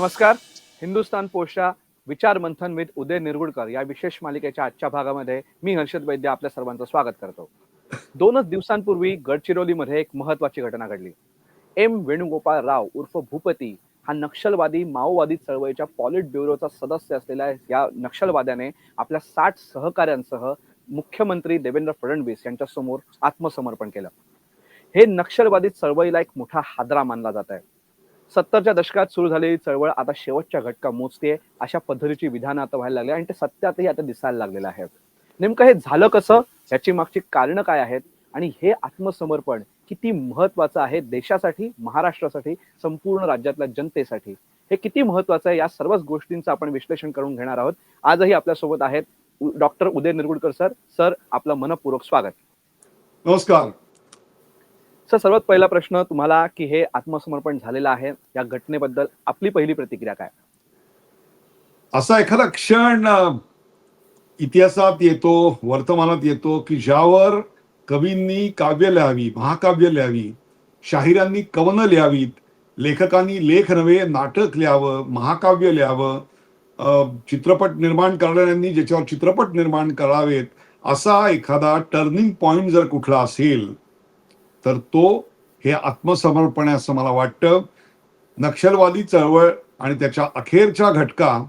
नमस्कार. हिंदुस्तान पोस्टच्या विचार मंथन विथ उदय निरगुडकर या विशेष मालिकेच्या आजच्या भागामध्ये मी हर्षद वैद्य आपल्या सर्वांचं स्वागत करतो. दोनच दिवसांपूर्वी गडचिरोलीमध्ये एक महत्वाची घटना घडली. एम वेणुगोपाळ राव उर्फ भूपती हा नक्षलवादी माओवादी चळवळीच्या पॉलिट ब्युरोचा सदस्य असलेल्या या नक्षलवाद्याने आपल्या साठ सहकाऱ्यांसह मुख्यमंत्री देवेंद्र फडणवीस यांच्या समोर आत्मसमर्पण केलं. हे नक्षलवादी चळवळीला एक मोठा हादरा मानला जात आहे. सत्तरच्या दशकात सुरू झालेली चळवळ आता शेवटच्या घटका मोजते अशा पद्धतीची विधानं आता व्हायला लागली आणि ते सत्यातही आता दिसायला लागलेलं आहे. नेमकं हे झालं कसं? याची मागची कारणं काय आहेत? आणि हे आत्मसमर्पण किती महत्वाचं आहे देशासाठी महाराष्ट्रासाठी संपूर्ण राज्यातल्या जनतेसाठी? हे किती महत्वाचं आहे या सर्वच गोष्टींचं आपण विश्लेषण करून घेणार आहोत. आजही आपल्यासोबत आहेत doctor Uday Nirgudkar sir. Sir आपलं मनपूर्वक स्वागत. नमस्कार. सर सर्वात पहिला प्रश्न तुम्हाला की हे आत्मसमर्पण झालेलं आहे या घटनेबद्दल आपली पहिली प्रतिक्रिया काय? असा एखादा क्षण इतिहासात येतो वर्तमानात येतो की ज्यावर कवींनी काव्य लिहावी महाकाव्य लिहावी शाहिरांनी कवनं लिहावीत लेखकांनी लेख नव्हे नाटक लिहावं महाकाव्य लिहावं चित्रपट निर्माण करणाऱ्यांनी ज्याच्यावर चित्रपट निर्माण करावेत असा एखादा टर्निंग पॉइंट जर कुठला असेल तर तो हे आत्मसमर्पण आहे असं मला वाटतं. नक्षलवादी चळवळ आणि त्याच्या अखेरच्या घटका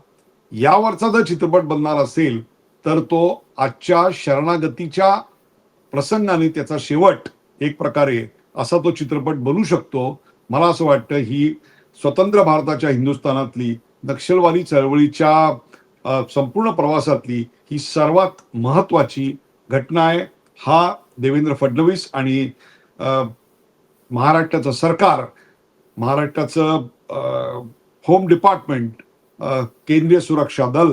यावरचा जर चित्रपट बनणार असेल तर तो आजच्या शरणागतीच्या प्रसंगाने त्याचा शेवट एक प्रकारे असा तो चित्रपट बनू शकतो. मला असं वाटतं ही स्वतंत्र भारताच्या हिंदुस्थानातली नक्षलवादी चळवळीच्या संपूर्ण प्रवासातली ही सर्वात महत्वाची घटना आहे. हा देवेंद्र फडणवीस आणि महाराष्ट्राचं सरकार महाराष्ट्राचं होम डिपार्टमेंट केंद्रीय सुरक्षा दल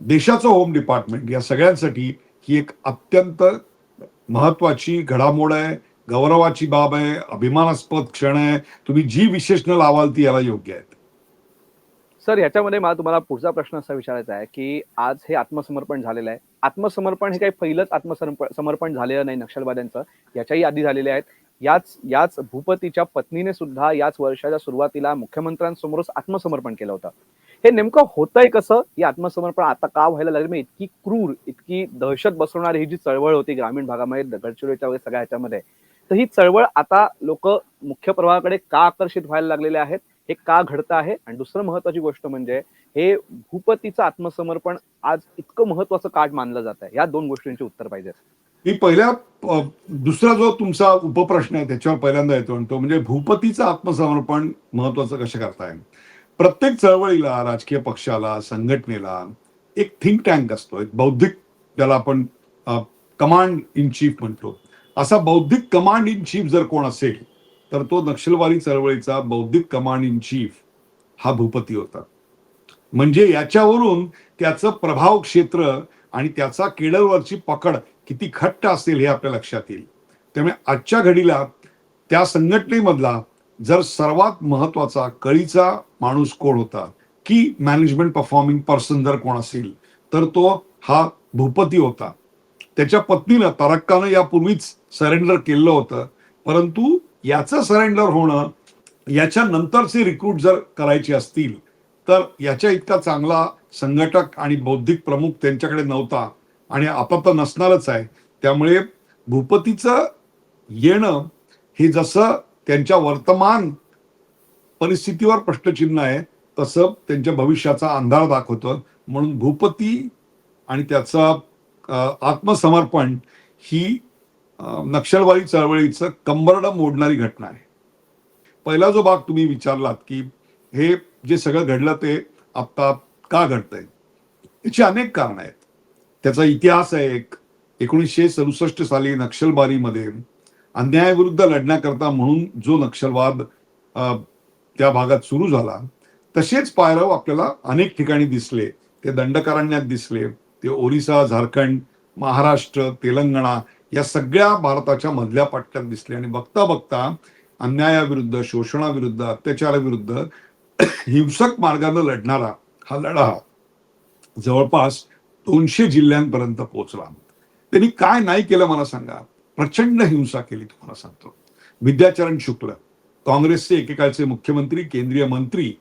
देशाचं होम डिपार्टमेंट या सगळ्यांसाठी ही एक अत्यंत महत्वाची घडामोड आहे गौरवाची बाब आहे अभिमानास्पद क्षण आहे. तुम्ही जी विशेषण लावाल ती याला योग्य आहेत. सर याच्यामध्ये मला तुम्हाला पुढचा प्रश्न असा विचारायचा आहे की आज हे आत्मसमर्पण झालेलं आहे. आत्मसमर्पण हे काही पहिलंच आत्मसमर्पण समर्पण झालेलं नाही नक्षलवाद्यांचं. याच्याही आधी झालेले आहेत. याच याच भूपतीच्या पत्नीने सुद्धा याच वर्षाच्या सुरुवातीला मुख्यमंत्र्यांसमोरच आत्मसमर्पण केलं होतं. हे नेमकं होतंय कसं? या आत्मसमर्पण आता का व्हायला लागलं? मी इतकी क्रूर इतकी दहशत बसवणारी ही जी चळवळ होती ग्रामीण भागामध्ये गडचिरोलीच्या वगैरे सगळ्या ह्याच्यामध्ये तर ही चळवळ आता लोक मुख्य प्रवाहाकडे का आकर्षित व्हायला लागलेले आहेत? हे का घडतं आहे? आणि दुसरं महत्वाची गोष्ट म्हणजे हे भूपतीचं आत्मसमर्पण आज इतकं महत्वाचं कार्ड मानलं जात आहे. या दोन गोष्टींचे उत्तर पाहिजे मी पहिल्या दुसरा जो तुमचा उपप्रश्न आहे त्याच्यावर पहिल्यांदा येतो आणि तो म्हणजे भूपतीचं आत्मसमर्पण महत्वाचं कसं करताय? प्रत्येक चळवळीला राजकीय पक्षाला संघटनेला एक थिंक टँक असतो. एक बौद्धिक ज्याला आपण कमांड इन चीफ म्हणतो. असा बौद्धिक कमांड इन चीफ जर कोण असेल तर तो नक्षलवादी चळवळीचा बौद्धिक कमांड इन चीफ हा भूपती होता. म्हणजे याच्यावरून त्याचं प्रभाव क्षेत्र आणि त्याचा केडरवरची पकड किती घट्ट असेल हे आपल्या लक्षात येईल. त्यामुळे आजच्या घडीला त्या संघटनेमधला जर सर्वात महत्त्वाचा कळीचा माणूस कोण होता? की मॅनेजमेंट परफॉर्मिंग पर्सन जर कोण असेल तर तो हा भूपती होता. त्याच्या पत्नीनं तारक्कानं यापूर्वीच सरेंडर केलं होतं. परंतु याचं सरेंडर होणं याच्यानंतरचे रिक्रूट जर करायचे असतील तर याच्या इतका चांगला संघटक आणि बौद्धिक प्रमुख त्यांच्याकडे नव्हता आणि आता नसणारच आहे. त्यामुळे भूपतीचं येणं हे जसं त्यांच्या वर्तमान परिस्थितीवर प्रश्नचिन्ह आहे तसं त्यांच्या भविष्याचा अंधार दाखवतं. म्हणून भूपती आणि त्याचं आत्मसमर्पण ही नक्षलवादी चळवळीचं कंबरडं मोडणारी घटना आहे. पहिला जो भाग तुम्ही विचारलात की हे जे सगळं घडलं ते आता का घडतंय? याची अनेक कारणं आहेत. त्याचा इतिहास आहे एक. एकोणीसशे सदुसष्ट साली नक्षलबारीमध्ये अन्यायाविरुद्ध लढण्याकरता म्हणून जो नक्षलवाद त्या भागात सुरू झाला तसेच पायरव आपल्याला अनेक ठिकाणी दिसले. ते दंडकारण्यात दिसले. ते ओरिसा झारखंड महाराष्ट्र तेलंगणा या सगळ्या भारताच्या मधल्या पाटक्यात दिसले. आणि बघता बघता अन्यायाविरुद्ध शोषणाविरुद्ध अत्याचाराविरुद्ध हिंसक मार्गाने लढणारा हा लढा जवळपास दोनशे जिल्ह्यांपर्यंत पोहोचला. त्यांनी काय नाही केलं मला सांगा. प्रचंड हिंसा केली तुम्हाला सांगतो. विद्याचरण शुक्ल काँग्रेसचे एकेकाळचे मुख्यमंत्री केंद्रीय मंत्री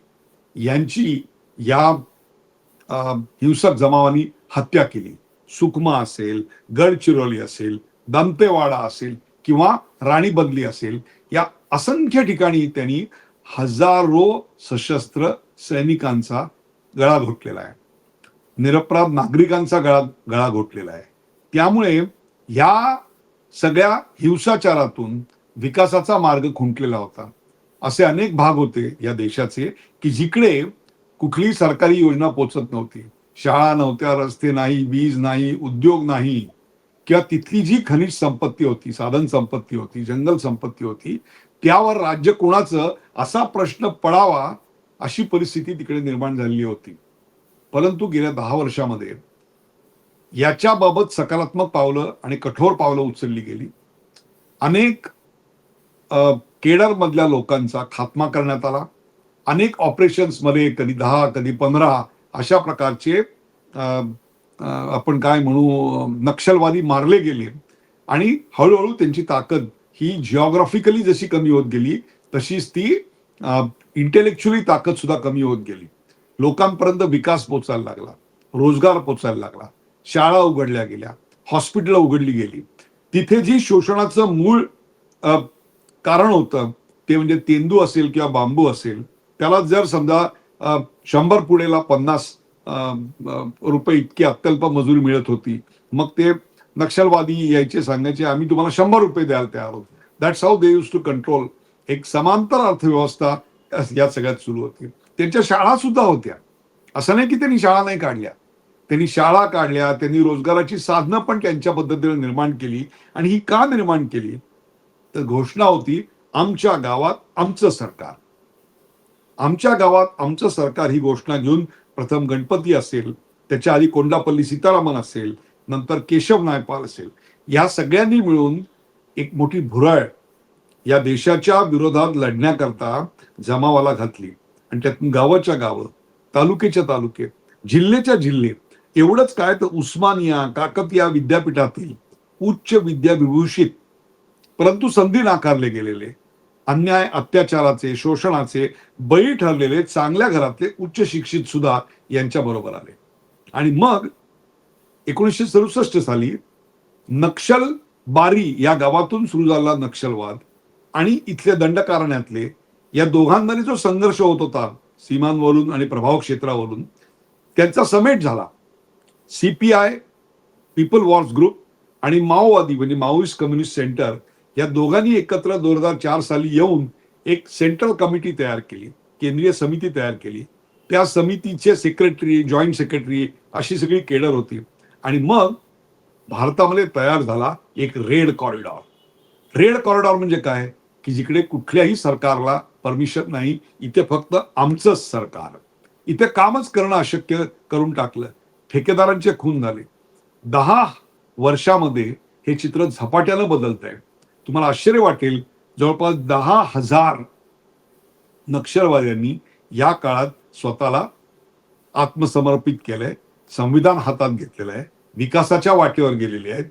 यांची या हिंसक जमावानी हत्या केली. सुकमा असेल गडचिरोली असेल दंतेवाडा असेल किंवा राणी बदली असेल या असंख्य ठिकाणी त्यांनी हजारो सशस्त्र सैनिकांचा गळा घोटलेला आहे. निरपराध नागरिकांचा गळा गळा घोटलेला आहे. त्यामुळे ह्या सगळ्या हिंसाचारातून विकासाचा मार्ग खुंटलेला होता. असे अनेक भाग होते या देशाचे की जिकडे कुठलीही सरकारी योजना पोचत नव्हती. शाळा नव्हत्या रस्ते नाही वीज नाही उद्योग नाही. किंवा तिथली जी खनिज संपत्ती होती साधन संपत्ती होती जंगल संपत्ती होती त्यावर राज्य कोणाचं असा प्रश्न पडावा अशी परिस्थिती तिकडे निर्माण झालेली होती. परंतु गेल्या दहा वर्षामध्ये याच्याबाबत सकारात्मक पावलं आणि कठोर पावलं उचलली गेली. अनेक केडरमधल्या लोकांचा खात्मा करण्यात आला. अनेक ऑपरेशन्समध्ये कधी दहा कधी पंधरा अशा प्रकारचे अ, आपण काय म्हणू नक्षलवादी मारले गेले आणि हळूहळू त्यांची ताकद ही जिओग्राफिकली जशी कमी होत गेली तशीच ती इंटेलेक्च्युअली ताकद सुद्धा कमी होत गेली. लोकांपर्यंत विकास पोचायला लागला रोजगार पोचायला लागला शाळा उघडल्या गेल्या हॉस्पिटल उघडली गेली. तिथे जी शोषणाचं मूळ कारण होतं ते म्हणजे तेंदू असेल किंवा बांबू असेल त्याला जर समजा शंभर पुढेला पन्नास रुपये इतकी अत्यल्प मजुरी मिळत होती. मग ते नक्षलवादी यायचे सांगायचे आम्ही तुम्हाला शंभर रुपये द्यायला तयार आहोत that's how they use to control एक समांतर अर्थव्यवस्था या सगळ्यात सुरू होती. त्यांच्या शाळा सुद्धा होत्या. असं नाही की त्यांनी शाळा नाही काढल्या. त्यांनी शाळा काढल्या त्यांनी रोजगाराची साधनं पण त्यांच्या पद्धतीने निर्माण केली आणि ही का निर्माण केली? तर घोषणा होती आमच्या गावात आमचं सरकार. आमच्या गावात आमचं सरकार ही घोषणा घेऊन प्रथम गणपती असेल त्याच्या आधी कोंडापल्ली सीतारामन असेल नंतर केशव नायपाल असेल या सगळ्यांनी मिळून एक मोठी भुरळ या देशाच्या विरोधात लढण्याकरता जमावाला घातली. आणि त्यातून गावाच्या गावं तालुक्याच्या तालुके जिल्ह्याच्या जिल्हे एवढंच काय तर उस्मानिया काकतिया विद्यापीठातील उच्च विद्याविभूषित परंतु संधी नाकारले गेलेले. अन्याय अत्याचाराचे शोषणाचे बळी ठरलेले चांगल्या घरातले उच्च शिक्षित सुद्धा यांच्या बरोबर आले. आणि मग एकोणीसशे सदुसष्ट साली नक्षल बारी या गावातून सुरू झाला नक्षलवाद आणि इथल्या दंडकारण्यातले या दोघांमध्ये जो संघर्ष होत होता सीमांवरून आणि प्रभाव क्षेत्रावरून त्यांचा समेट झाला. सीपीआय पीपल वॉर्स ग्रुप आणि माओवादी म्हणजे माओइस्ट कम्युनिस्ट सेंटर या दोघांनी एकत्र दोन हजार चार साली येऊन एक सेंट्रल कमिटी तयार केली केंद्रीय समिती तयार केली. त्या समितीचे सेक्रेटरी जॉईंट सेक्रेटरी अशी सगळी केडर होती. आणि मग भारतामध्ये तयार झाला एक रेड कॉरिडॉर रेड कॉरिडॉर म्हणजे काय? की जिकडे कुठल्याही सरकारला परमिशन नाही इथे फक्त आमचंच सरकार. इथे कामच करणं अशक्य करून टाकलं. ठेकेदारांचे खून झाले. दहा वर्षामध्ये हे चित्र झपाट्यानं बदलत आहे तुम्हाला आश्चर्य वाटेल जवळपास दहा हजार नक्षलवाद्यांनी या काळात स्वतःला आत्मसमर्पित केलंय संविधान हातात घेतलेलं आहे विकासाच्या वाटेवर गेलेले आहेत.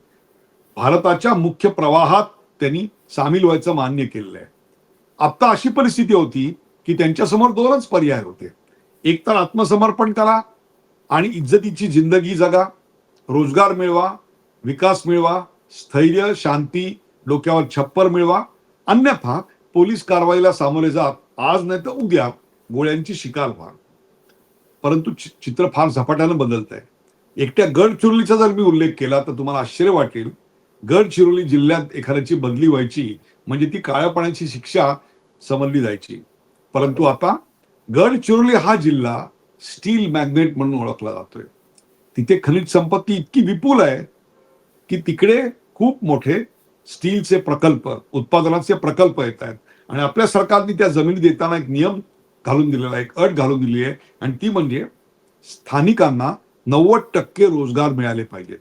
भारताच्या मुख्य प्रवाहात त्यांनी सामील व्हायचं मान्य केलेलं आहे आता अशी परिस्थिती होती की त्यांच्यासमोर दोनच पर्याय होते. एक तर आत्मसमर्पण करा आणि इज्जतीची जिंदगी जगा. रोजगार मिळवा विकास मिळवा स्थैर्य शांती डोक्यावर छप्पर मिळवा. अन्यथा पोलीस कारवाईला सामोरे जा. आज नाही तर उद्या गोळ्यांची शिकार व्हा. परंतु चित्र फार झपाट्यानं बदलत आहे एकट्या गडचिरोलीचा जर मी उल्लेख केला तर तुम्हाला आश्चर्य वाटेल. गडचिरोली जिल्ह्यात एखाद्याची बदली व्हायची म्हणजे ती काळ्या पाण्याची शिक्षा समजली जायची. परंतु आता गडचिरोली हा जिल्हा स्टील मॅग्नेट म्हणून ओळखला जातोय. तिथे खनिज संपत्ती इतकी विपुल आहे की तिकडे खूप मोठे स्टीलचे प्रकल्प उत्पादनाचे प्रकल्प येत आहेत. आणि आपल्या सरकारने त्या जमिनी देताना एक नियम घालून दिलेला आहे एक अट घालून दिली आहे. आणि ती म्हणजे स्थानिकांना नव्वद टक्के रोजगार मिळाले पाहिजेत.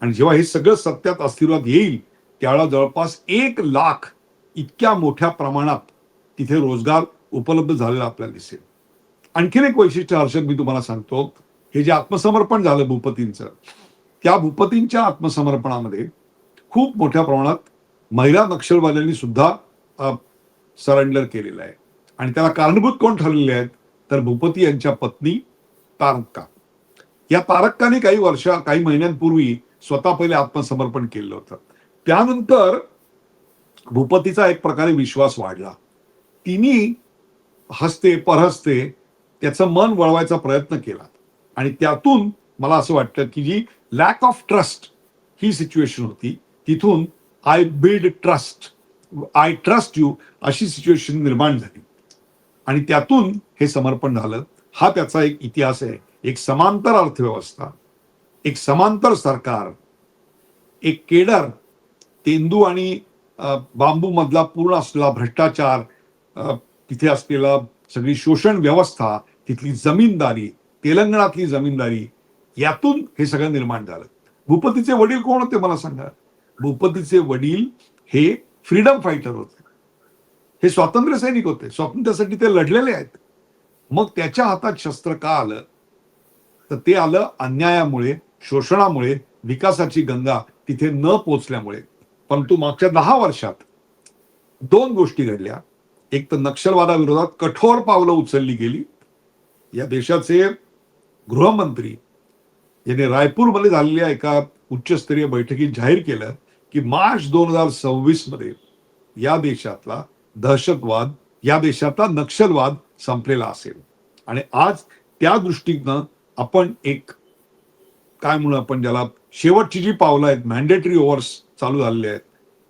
आणि जेव्हा हे सगळं सत्यात अस्तित्वात येईल त्यावेळेला जवळपास एक लाख इतक्या मोठ्या प्रमाणात तिथे रोजगार उपलब्ध झालेला आपल्याला दिसेल. आणखीन एक वैशिष्ट्य हर्षद मी तुम्हाला सांगतो. हे जे आत्मसमर्पण झालं भूपतींचं त्या भूपतींच्या आत्मसमर्पणामध्ये खूप मोठ्या प्रमाणात महिला नक्षलवाद्यांनी सुद्धा सरेंडर केलेलं आहे. आणि त्याला कारणीभूत कोण ठरलेले आहेत? तर भूपती यांच्या पत्नी तारक्का. या तारक्काने काही वर्ष काही महिन्यांपूर्वी स्वतः पहिले आत्मसमर्पण केलं होतं. त्यानंतर भूपतीचा एक प्रकारे विश्वास वाढला. तिने हसते परहसते त्याचं मन वळवायचा प्रयत्न केला. आणि त्यातून मला असं वाटतं की जी लॅक ऑफ ट्रस्ट ही सिच्युएशन होती तिथून I build trust I trust you अशी सिच्युएशन निर्माण झाली. आणि त्यातून हे समर्पण झालं. हा त्याचा एक इतिहास आहे. एक समांतर अर्थव्यवस्था एक समांतर सरकार एक केडर तेंदू आणि बांबू मधला पूर्ण असलेला भ्रष्टाचार तिथे असलेला सगळी शोषण व्यवस्था तिथली जमीनदारी तेलंगणातली जमीनदारी यातून हे सगळं निर्माण झालं. भूपतीचे वडील कोण होते मला सांगा? भूपतीचे वडील हे फ्रीडम फायटर होते. हे स्वातंत्र्य सैनिक होते. स्वातंत्र्यासाठी ते लढलेले आहेत. मग त्याच्या हातात शस्त्र का आलं? तर ते आलं अन्यायामुळे शोषणामुळे विकासाची गंगा तिथे न पोचल्यामुळे. परंतु मागच्या दहा वर्षात दोन गोष्टी घडल्या. एक तर नक्षलवादाविरोधात कठोर पावलं उचलली गेली. या देशाचे गृहमंत्री यांनी रायपूरमध्ये झालेल्या एका उच्चस्तरीय बैठकीत जाहीर केलं. की मार्च दोन हजार सव्वीसमध्ये या देशातला दहशतवाद या देशातला नक्षलवाद संपलेला असेल. आणि आज त्या दृष्टीनं आपण एक काय म्हणू आपण ज्याला शेवटची जी पावलं आहेत मॅन्डेटरी ओव्हर्स चालू झालेले आहेत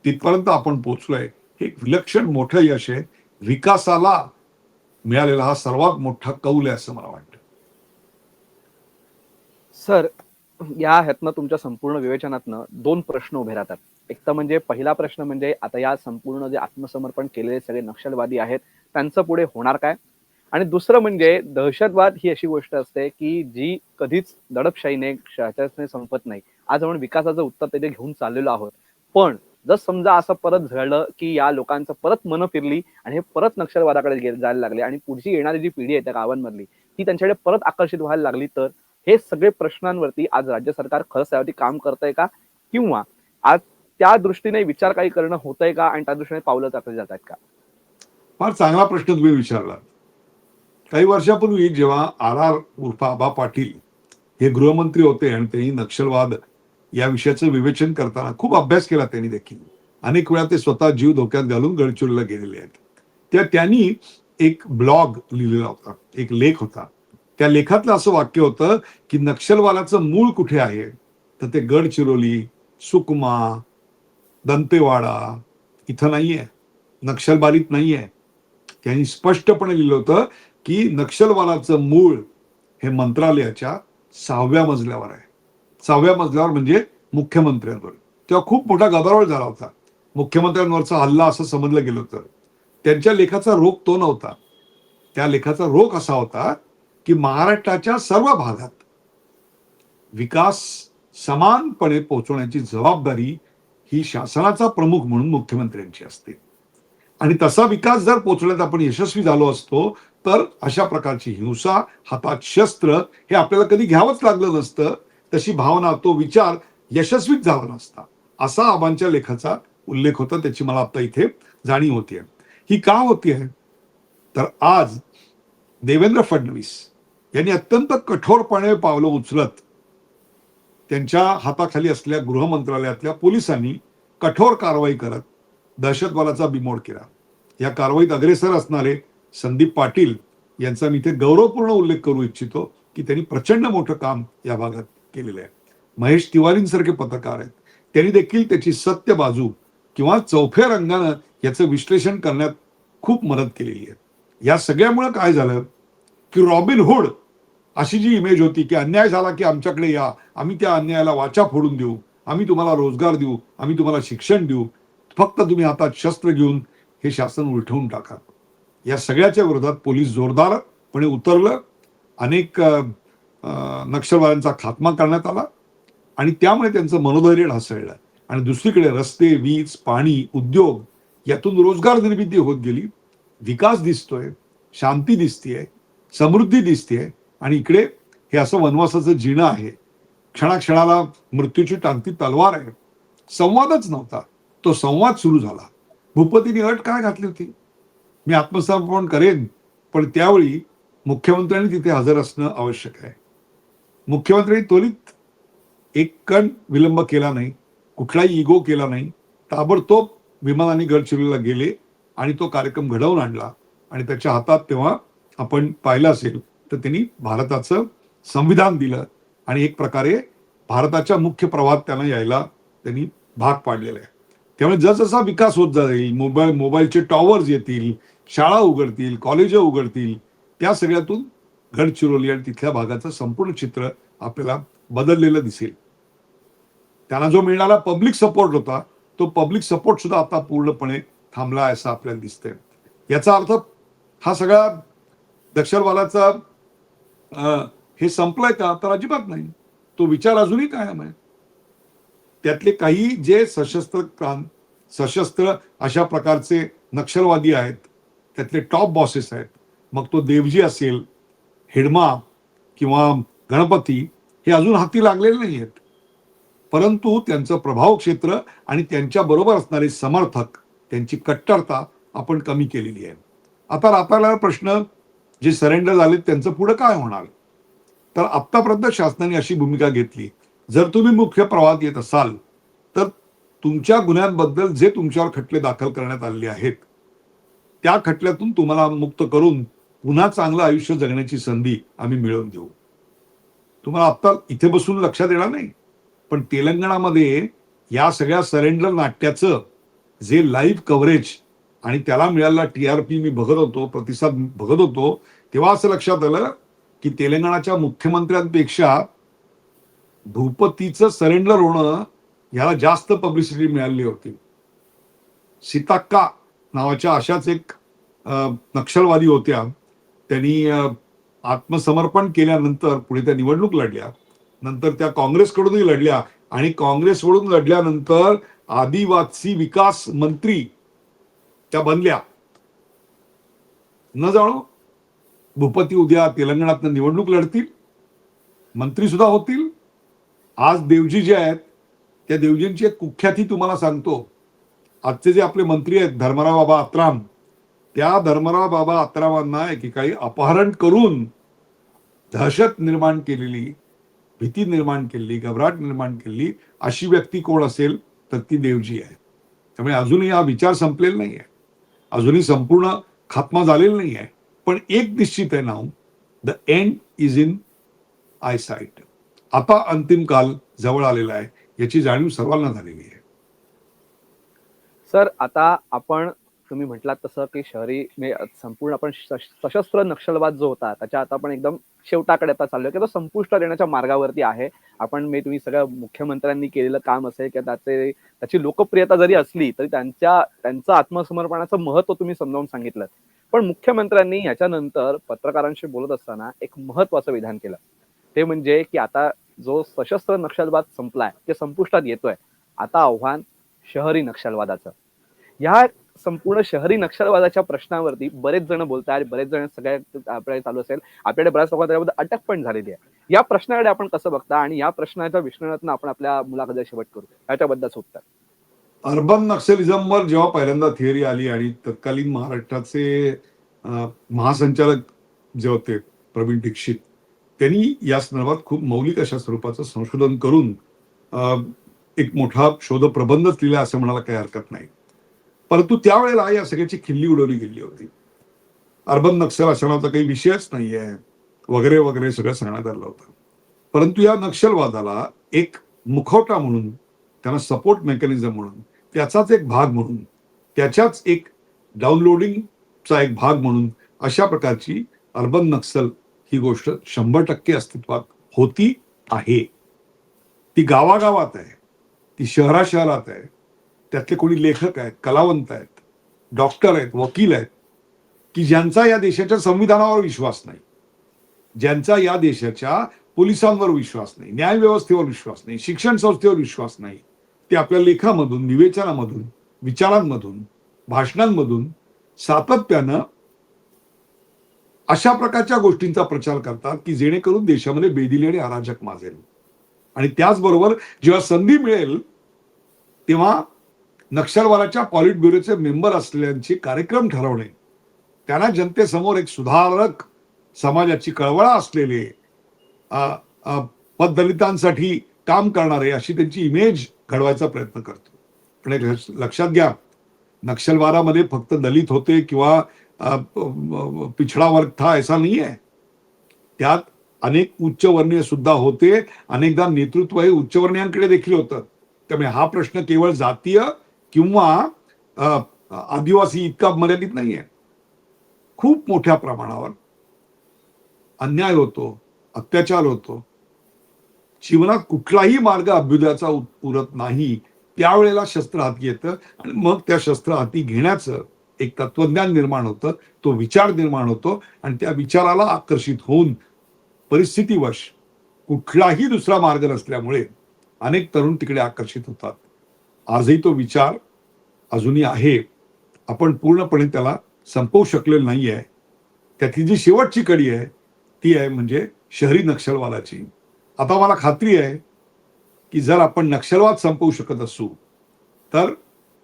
तिथपर्यंत आपण पोहोचलोय. हे एक विलक्षण मोठं यश आहे. विकासाला मिळालेला हा सर्वात मोठा कौल आहे असं मला वाटतं. सर या ह्यातनं तुमच्या संपूर्ण विवेचनातनं दोन प्रश्न उभे राहतात. एक तर म्हणजे पहिला प्रश्न म्हणजे आता या संपूर्ण जे आत्मसमर्पण केलेले सगळे नक्षलवादी आहेत त्यांचं पुढे होणार काय? आणि दुसरं म्हणजे दहशतवाद ही अशी गोष्ट असते की जी कधीच दडपशाहीने ह्याच्याने संपत नाही. आज आपण विकासाचं उत्तर त्याचे घेऊन चाललेलो आहोत. पण जर समजा असं परत झालं की या लोकांचं परत मन फिरली आणि हे परत नक्षलवादाकडे जायला लागले आणि पुढची येणारी जी पिढी आहे त्या गावांमधली ती त्यांच्याकडे परत आकर्षित व्हायला लागली तर हे सगळे प्रश्नांवरती आज राज्य सरकार खरंच त्यावरती काम करतंय का? किंवा आज त्या दृष्टीने विचार काही करणं होतंय का? आणि त्या दृष्टीने पावलं टाकली जात आहेत का? फार चांगला प्रश्न तुम्ही विचारला. काही वर्षापूर्वी जेव्हा आर आर उर्फ आबा पाटील हे गृहमंत्री होते आणि त्यांनी नक्षलवाद या विषयाचं विवेचन करताना खूप अभ्यास केला त्यांनी देखील. अनेक वेळा ते स्वतः जीव धोक्यात घालून गडचिरोलीला गेलेले आहेत. त्या त्यांनी एक ब्लॉग लिहिलेला होता एक लेख होता. त्या लेखातलं असं वाक्य होतं की नक्षलवादाचं मूळ कुठे आहे? तर ते गडचिरोली सुकमा दंतेवाडा इथं नाहीये. नक्षलबारीत नाहीये. त्यांनी स्पष्टपणे लिहिलं होतं की नक्षलवादाचं मूळ हे मंत्रालयाच्या सहाव्या मजल्यावर आहे. सहाव्या मजल्यावर म्हणजे मुख्यमंत्र्यांवर. तेव्हा खूप मोठा गदारोळ झाला होता. मुख्यमंत्र्यांवरचा हल्ला असं समजलं गेलं होतं. त्यांच्या लेखाचा रोग तो नव्हता. त्या लेखाचा रोग असा होता की महाराष्ट्राच्या सर्व भागात विकास समानपणे पोहोचवण्याची जबाबदारी ही शासनाचा प्रमुख म्हणून मुख्यमंत्र्यांची असते. आणि तसा विकास जर पोचण्यात आपण यशस्वी झालो असतो तर अशा प्रकारची हिंसा हातात शस्त्र हे आपल्याला कधी घ्यावंच लागलं नसतं. तशी भावना तो विचार यशस्वीच झाला नसता. असा आबांच्या लेखाचा उल्लेख होता त्याची मला आता इथे जाणीव होतीये. ही का होती आहे तर आज देवेंद्र फडणवीस यांनी अत्यंत कठोरपणे पावलं उचलत त्यांच्या हाताखाली असलेल्या गृह मंत्रालयातल्या पोलिसांनी कठोर कारवाई करत दहशतवादाचा बिमोड केला. या कारवाईत अग्रेसर असणारे संदीप पाटील यांचा मी इथे गौरवपूर्ण उल्लेख करू इच्छितो की त्यांनी प्रचंड मोठं काम या भागात केलेलं आहे. महेश तिवारींसारखे पत्रकार आहेत. त्यांनी देखील त्याची सत्य बाजू किंवा चौफ्या रंगानं याचं विश्लेषण करण्यात खूप मदत केलेली आहे. या सगळ्यामुळे काय झालं की रॉबिन हुड अशी जी इमेज होती की अन्याय झाला की आमच्याकडे या आम्ही त्या अन्यायाला वाचा फोडून देऊ आम्ही तुम्हाला रोजगार देऊ आम्ही तुम्हाला शिक्षण देऊ फक्त तुम्ही हातात शस्त्र घेऊन हे शासन उलटवून टाका. या सगळ्याच्या विरोधात पोलीस जोरदारपणे उतरलं अनेक नक्षलवाद्यांचा खात्मा करण्यात आला आणि त्यामुळे त्यांचं मनोधैर्य ढासळलं. आणि दुसरीकडे रस्ते वीज पाणी उद्योग यातून रोजगार निर्मिती होत गेली. विकास दिसतोय शांती दिसतीये समृद्धी दिसतीये. आणि इकडे हे असं वनवासाचं जिणं आहे. क्षणाक्षणाला मृत्यूची टांगती तलवार आहे. संवादच नव्हता. तो संवाद सुरू झाला. भूपतीने अट काय घातली होती? मी आत्मसमर्पण करेन पण त्यावेळी मुख्यमंत्र्यांनी तिथे हजर असणं आवश्यक आहे. मुख्यमंत्र्यांनी त्वरित एक कण विलंब केला नाही. कुठलाही इगो केला नाही. ताबडतोब विमानाने गडचिरोलीला गेले आणि तो कार्यक्रम घडवून आणला. आणि त्याच्या हातात तेव्हा आपण पाहिलं असेल तर त्यांनी भारताचं संविधान दिलं आणि एक प्रकारे भारताच्या मुख्य प्रवाहात त्यांना यायला त्यांनी भाग पाडलेला आहे. त्यामुळे जसजसा विकास होत जाईल मोबाईल मोबाईलचे टॉवर्स येतील शाळा उघडतील कॉलेज उघडतील त्या सगळ्यातून गडचिरोली आणि तिथल्या भागाचं संपूर्ण चित्र आपल्याला बदललेलं दिसेल. त्यांना जो मिळणारा पब्लिक सपोर्ट होता तो पब्लिक सपोर्ट सुद्धा आता पूर्णपणे थांबला असं आपल्याला दिसतंय. याचा अर्थ हा सगळा नक्षलवादाचा हे संपलंय का? तर अजिबात नाही. तो विचार अजूनही कायम आहे. त्यातले काही जे सशस्त्र क्रांत सशस्त्र अशा प्रकारचे नक्षलवादी आहेत त्यातले टॉप बॉसेस आहेत मग तो देवजी असेल हिडमा किंवा गणपती हे अजून हाती लागलेले नाही आहेत. परंतु त्यांचं प्रभाव क्षेत्र आणि त्यांच्या बरोबर असणारे समर्थक त्यांची कट्टरता आपण कमी केलेली आहे. आता राहता प्रश्न जे सरेंडर झाले त्यांचं पुढं काय होणार? तर आत्तापर्यंत शासनाने अशी भूमिका घेतली. जर तुम्ही मुख्य प्रवाहात येत असाल तर तुमच्या गुन्ह्यांबद्दल जे तुमच्यावर खटले दाखल करण्यात आलेले आहेत त्या खटल्यातून तुम्हाला मुक्त करून पुन्हा चांगलं आयुष्य जगण्याची संधी आम्ही मिळवून देऊ. तुम्हाला आत्ता इथे बसून लक्षात येणार नाही. पण तेलंगणामध्ये या सगळ्या सरेंडर नाट्याचं जे लाईव्ह कव्हरेज आणि त्याला मिळालेला टी आर पी मी बघत होतो प्रतिसाद बघत होतो तेव्हा असं लक्षात आलं की तेलंगणाच्या मुख्यमंत्र्यांपेक्षा भूपतीचं सरेंडर होणं याला जास्त पब्लिसिटी मिळाली होती. सीताक्का नावाच्या अशाच एक नक्षलवादी होत्या. त्यांनी आत्मसमर्पण केल्यानंतर पुढे त्या निवडणूक लढल्या. नंतर त्या काँग्रेसकडूनही लढल्या आणि काँग्रेसकडून लढल्यानंतर आदिवासी विकास मंत्री त्या बनल्या न जाणो भूपती उद्या तेलंगणातनं निवडणूक लढतील मंत्री सुद्धा होतील. आज देवजी जे आहेत त्या देवजींची एक कुख्याती तुम्हाला सांगतो. आजचे जे आपले मंत्री आहेत धर्मराव बाबा आत्राम त्या धर्मराव बाबा आत्रामांना एकेकाळी अपहरण करून दहशत निर्माण केलेली भीती निर्माण केलेली घबराट निर्माण केलेली अशी व्यक्ती कोण असेल तर ती देवजी आहे त्यामुळे अजूनही हा विचार संपलेला नाही आहे अजूनही संपूर्ण खात्मा झालेला नाही आहे पण एक निश्चित आहे नाव the end is in eyesight आता अंतिम काल जवळ आलेला आहे याची जाणीव सर्वांना झालेली आहे. सर आता आपण तुम्ही म्हटलात तसं की शहरी म्हणजे संपूर्ण आपण सशस्त्र नक्षलवाद जो होता त्याच्या आता आपण एकदम शेवटाकडे आता चाललोय की तो संपुष्टात येण्याच्या मार्गावरती आहे. आपण मी तुम्ही सगळ्या मुख्यमंत्र्यांनी केलेलं काम असेल किंवा त्याचे त्याची लोकप्रियता जरी असली तरी त्यांच्या त्यांचं आत्मसमर्पणाचं महत्त्व तुम्ही समजावून सांगितलं. पण मुख्यमंत्र्यांनी ह्याच्यानंतर पत्रकारांशी बोलत असताना एक महत्वाचं विधान केलं. ते म्हणजे की आता जो सशस्त्र नक्षलवाद संपलाय ते संपुष्टात येतोय. आता आव्हान शहरी नक्षलवादाचं. ह्या संपूर्ण शहरी नक्षलवादाच्या प्रश्नावरती बरेच जण बोलतात बरेच जण सगळ्या आपल्याकडे चालू असेल. आपल्याकडे बऱ्याच लोकांना त्याबद्दल अटक पण झालेली आहे. या प्रश्नाकडे आपण कसं बघता आणि या प्रश्नाच्या विश्लेषणातून आपण आपल्या मुलाखतीचा शेवट करू. याच्याबद्दल सोपतात अर्बन नक्षलिझमवर जेव्हा पहिल्यांदा थिअरी आली आणि तत्कालीन महाराष्ट्राचे महासंचालक जे होते प्रवीण दीक्षित त्यांनी या संदर्भात खूप मौलिक अशा स्वरूपाचं संशोधन करून एक मोठा शोध प्रबंधच लिहिला असं म्हणायला काही हरकत नाही. परंतु त्यावेळेला या सगळ्याची खिल्ली उडवली गेली होती. अर्बन नक्षल अशा काही विषयच नाहीये. वगैरे वगैरे सगळं सांगण्यात आलं होतं. परंतु या नक्षलवादाला एक मुखवटा म्हणून त्यांना सपोर्ट मेकॅनिझम म्हणून त्याचाच एक भाग म्हणून त्याच्याच एक डाउनलोडिंगचा एक भाग म्हणून अशा प्रकारची अर्बन नक्सल ही गोष्ट शंभर टक्के अस्तित्वात होती आहे. ती गावागावात आहे. ती शहरा शहरात आहे. त्यातले कोणी लेखक आहेत कलावंत आहेत डॉक्टर आहेत वकील आहेत की ज्यांचा या देशाच्या संविधानावर विश्वास नाही ज्यांचा या देशाच्या पोलिसांवर विश्वास नाही न्याय व्यवस्थेवर विश्वास नाही शिक्षण संस्थेवर विश्वास नाही ते आपल्या लेखामधून विवेचनामधून विचारांमधून भाषणांमधून सातत्यानं अशा प्रकारच्या गोष्टींचा प्रचार करतात की जेणेकरून देशामध्ये बेदिली आणि अराजक माजेल. आणि त्याचबरोबर जेव्हा संधी मिळेल तेव्हा नक्षलवादाच्या पॉलिट ब्युरोचे मेंबर असलेल्यांचे कार्यक्रम ठरवणे. त्यांना जनतेसमोर एक सुधारक समाजाची कळवळा असलेले पददलितांसाठी काम करणारे अशी त्यांची इमेज घडवायचा प्रयत्न करतो. पण एक लक्षात घ्या नक्षलवारामध्ये फक्त दलित होते किंवा पिछडा वर्ग था ऐसा नाही आहे त्यात अनेक उच्चवर्णीय सुद्धा होते अनेकदा नेतृत्व हे उच्चवर्णीयांकडे देखील होतं. त्यामुळे हा प्रश्न केवळ जातीय किंवा आदिवासी इतका मर्यादित नाहीये. खूप मोठ्या प्रमाणावर अन्याय होतो अत्याचार होतो. जीवनात कुठलाही मार्ग अभ्युदयाचा उरत नाही. त्यावेळेला शस्त्र हाती येतं आणि मग त्या शस्त्र हाती घेण्याचं एक तत्वज्ञान निर्माण होतं. तो विचार निर्माण होतो आणि त्या विचाराला आकर्षित होऊन परिस्थितीवश कुठलाही दुसरा मार्ग नसल्यामुळे अनेक तरुण तिकडे आकर्षित होतात. आजही तो विचार अजूनही आहे. आपण पूर्णपणे त्याला संपवू शकलेलं नाही आहे. त्यातली जी शेवटची कडी आहे ती आहे म्हणजे शहरी नक्षलवादाची. आता मला खात्री आहे की जर आपण नक्षलवाद संपवू शकत असू तर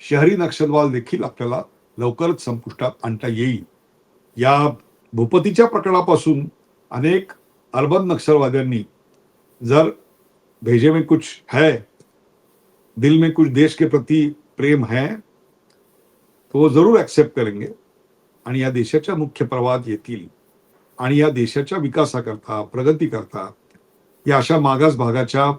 शहरी नक्षलवाद देखील आपल्याला लवकरच संपुष्टात आणता येईल. या भूपतीच्या प्रकरणापासून अनेक अर्बन नक्षलवाद्यांनी जर भेजे में कुछ है दिल में कुछ देश के प्रति प्रेम है तो वो जरूर एक्सेप्ट करेंगे. आणि या देशाच्या मुख्य प्रवाहात येतील. आणि या देशाच्या विकासाकरता प्रगतीकरता या अशा मागास भागाच्या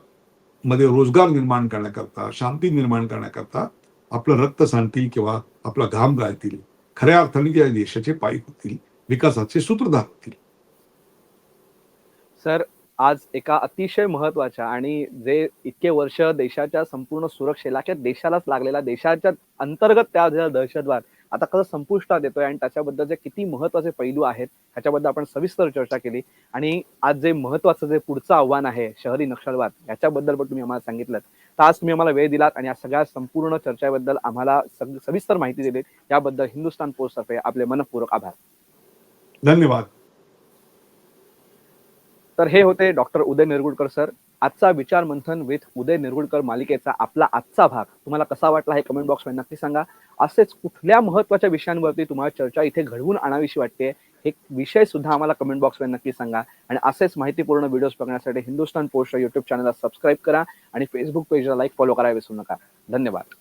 मध्ये रोजगार निर्माण करण्याकरता शांती निर्माण करण्याकरता आपलं रक्त सांडतील किंवा आपला घाम गाळतील. खऱ्या अर्थाने त्या देशाचे पायी होतील. विकासाचे सूत्रधार होतील. सर आज एका अतिशय महत्त्वाच्या आणि जे इतके वर्ष देशाच्या संपूर्ण सुरक्षेला किंवा देशालाच लागलेला देशाच्या अंतर्गत त्या दहशतवाद आता कसं संपुष्टात येतोय आणि त्याच्याबद्दलचे किती महत्त्वाचे पैलू आहेत ह्याच्याबद्दल आपण सविस्तर चर्चा केली. आणि आज जे महत्वाचं जे पुढचं आव्हान आहे शहरी नक्षलवाद याच्याबद्दल पण तुम्ही आम्हाला सांगितलं तर आज तुम्ही आम्हाला वेळ दिलात आणि या सगळ्या संपूर्ण चर्चेबद्दल आम्हाला सविस्तर माहिती दिली याबद्दल हिंदुस्थान पोस्ट तर्फे आपले मनपूर्वक आभार. धन्यवाद. तर हे होते डॉक्टर उदय निरगुडकर सर. आजचा विचार मंथन विथ उदय निरगुडकर मालिकेचा आपला आजचा भाग. तुम्हाला कसा वाटला हे कमेंट बॉक्समध्ये नक्की सांगा. असेच कुठल्या महत्त्वाच्या विषयांवरती तुम्हाला चर्चा इथे घडवून आणावीशी वाटते हे विषय सुद्धा आम्हाला कमेंट बॉक्समध्ये नक्की सांगा. आणि असेच माहितीपूर्ण व्हिडिओज बघण्यासाठी हिंदुस्तान पोस्ट युट्यूब चॅनलला सबस्क्राईब करा आणि फेसबुक पेजला लाईक फॉलो करायला विसरू नका. धन्यवाद.